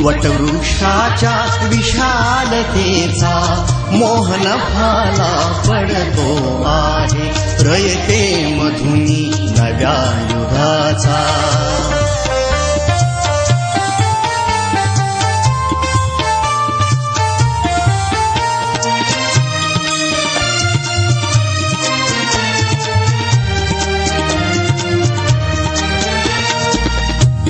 वटवृक्षाच्या विशालतेचा मोहन भाला पडतो आहे रयते मधुनी नव्या युगाचा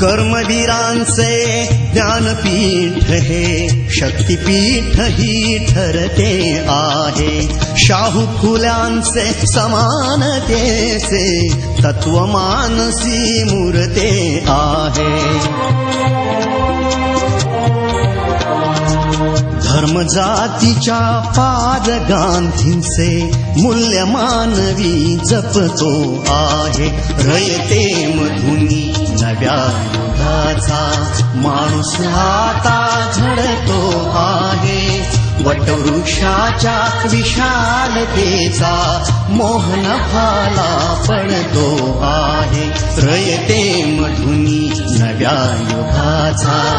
कर्मवीरांचे ज्ञानपीठ हे शक्तिपीठ ही ठरते आहे. शाहू फुल्यांचे समानतेचे तत्वमानसी मूर्ते आहे. धर्म जातीच्या पाद गांधींचे मूल्य मानवी जपतो आहे. रयते मधुनी नव्या युगाचा माणूस आता झडतो आहे. वटवृक्षाच्या विशालतेचा मोहन भाला पडतो आहे. रयते मधुनी नव्या युगाचा.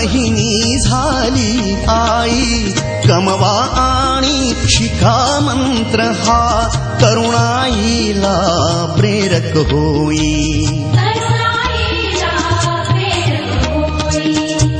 वहिनी झाली आई। कमवा आणि शिका मंत्र हा। तरुणाईला प्रेरक होई।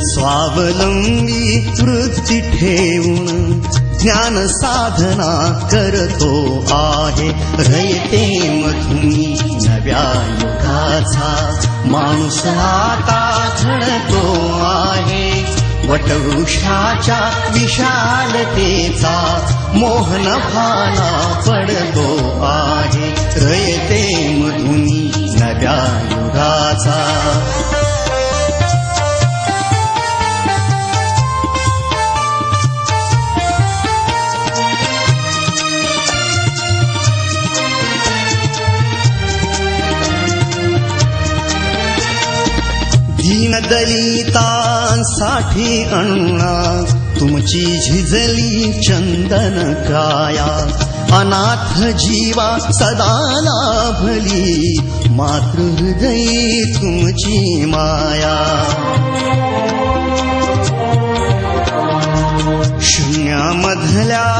स्वावलंबी वृत्ती ठेवून ज्ञान साधना करतो आहे. रयते मधुनी नव्या युगाचा. माणूस आता झडतो आहे. वटवृक्षाच्या विशालतेचा मोहन भाला पडतो आहे. रयते मधुनी नव्या युगाचा. दीनदलितांसाठी अण्णा तुमची झिजली चंदन काया अनाथ जीवा सदा लाभली मातृहृदयी तुमची माया. शून्यामधल्या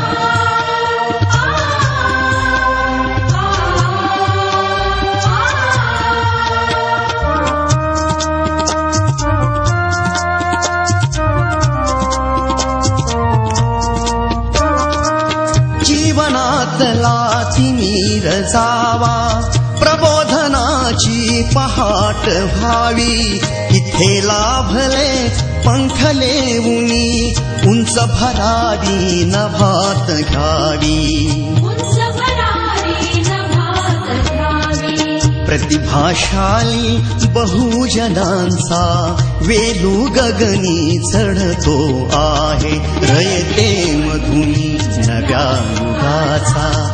तिमीर जावा प्रबोधनाची पहाट व्हावी. इथे लाभले पंखले उनी उंच भरावी नभात घ्यावी. प्रतिभाशाली बहुजनांचा वेलू गगनी चढतो आहे. रयते मधुनी नव्या युगाचा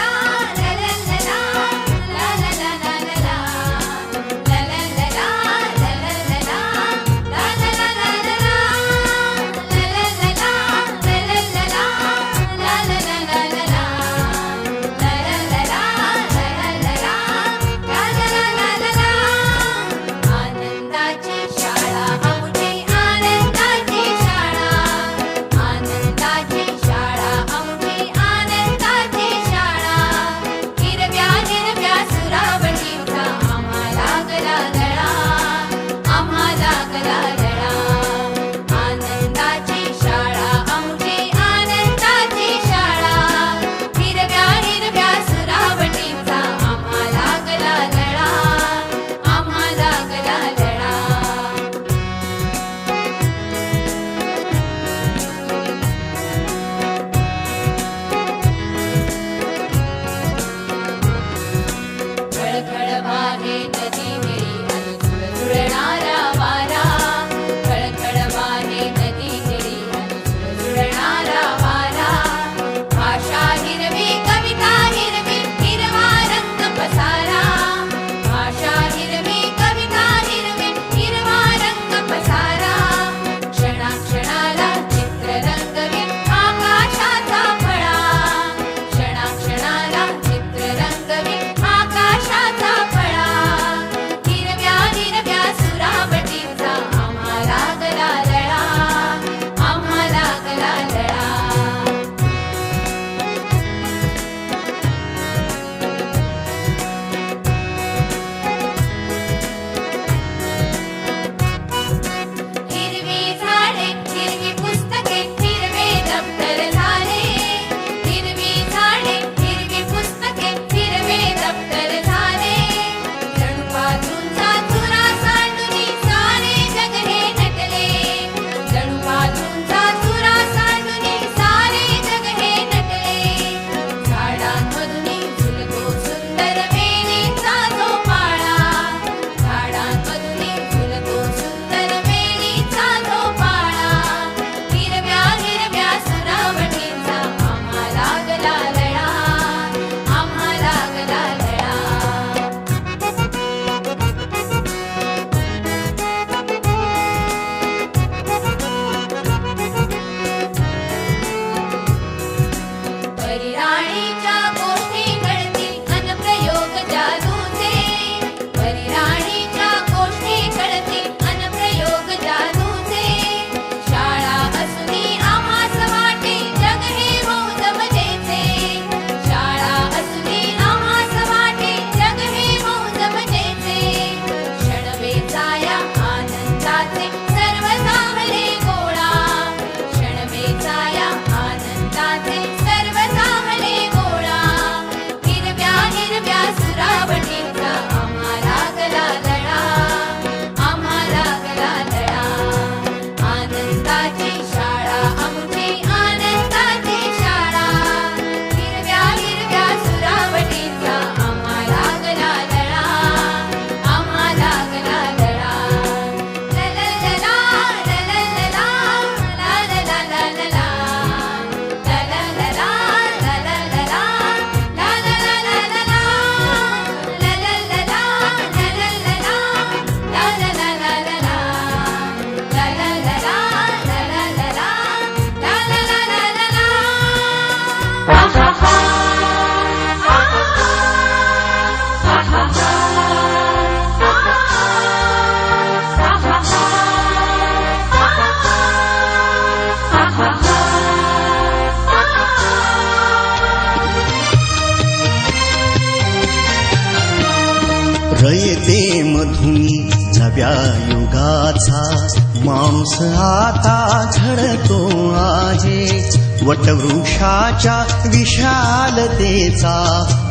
रयते मधुनी नव्या युगाचा। मांस आता झडतो झतो वटवृक्षाच्या विशालतेचा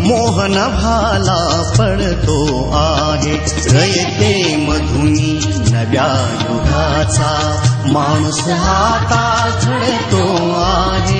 मोहन भाला पडतो आहे। रयते मधुनी नव्या युगाचा माणूस आता झडतो आहे।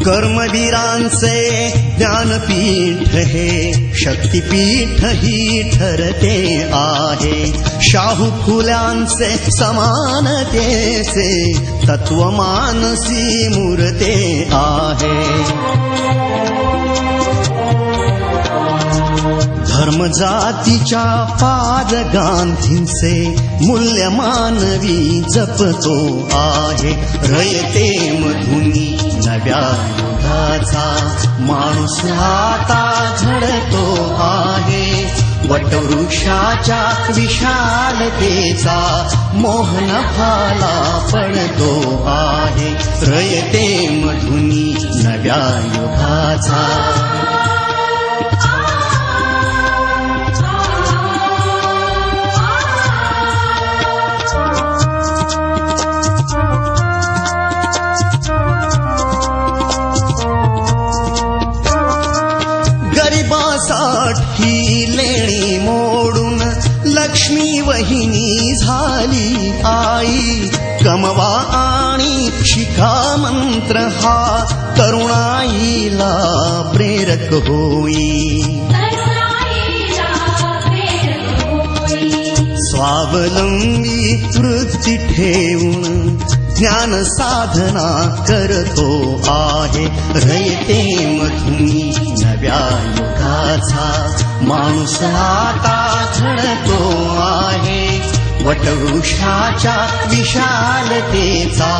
कर्मवीरांचे ज्ञानपीठ हे शक्तिपीठ ही ठरते आहे। शाहू फुल्यांचे समानतेचे तत्वमानसी मूर्ते आहे धर्म जातीच्या पाद गांधींचे मूल्य मानवी जपतो आहे. रयते मधुनी नव्या युगाचा माणूस आता झडतो आहे. वटवृक्षाच्या विशालतेचा मोहन फाला पडतो आहे. रयते मधुनी नव्या युगाचा मंत्र हा तरुणाईला प्रेरक होई। स्वावलंबी वृत्ती ठेवून ज्ञान साधना करतो आहे। रयते मधुनी नव्या युगाचा माणूस आता घडतो आहे वटवृक्षाच्या विशालतेचा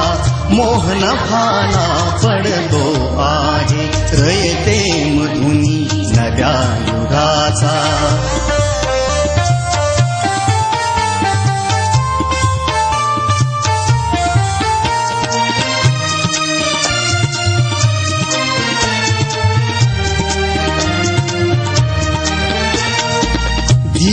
मोहन भाला पडतो आहे रयते मधुनी नव्या युगाचा.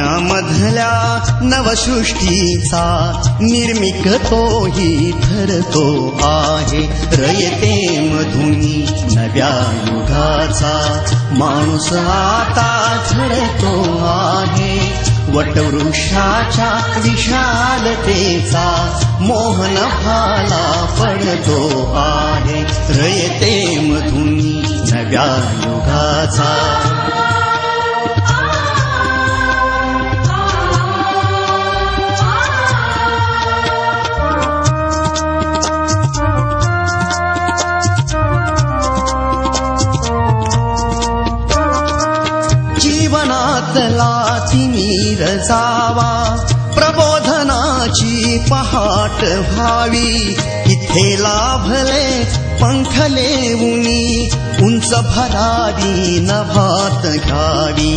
शून्यामधल्या नवसृष्टीचा निर्मिक तोही ठरतो आहे. रयते मधुनी नव्या युगाचा. माणूस आता झडतो आहे. वटवृक्षाच्या विशालतेचा मोहन फाला पडतो आहे. रयते मधुनी नव्या युगाचा जीवनातला मीर जावा प्रबोधनाची पहाट व्हावी. इथे लाभले पंखले उनी उंच भरारी नभात घ्यावी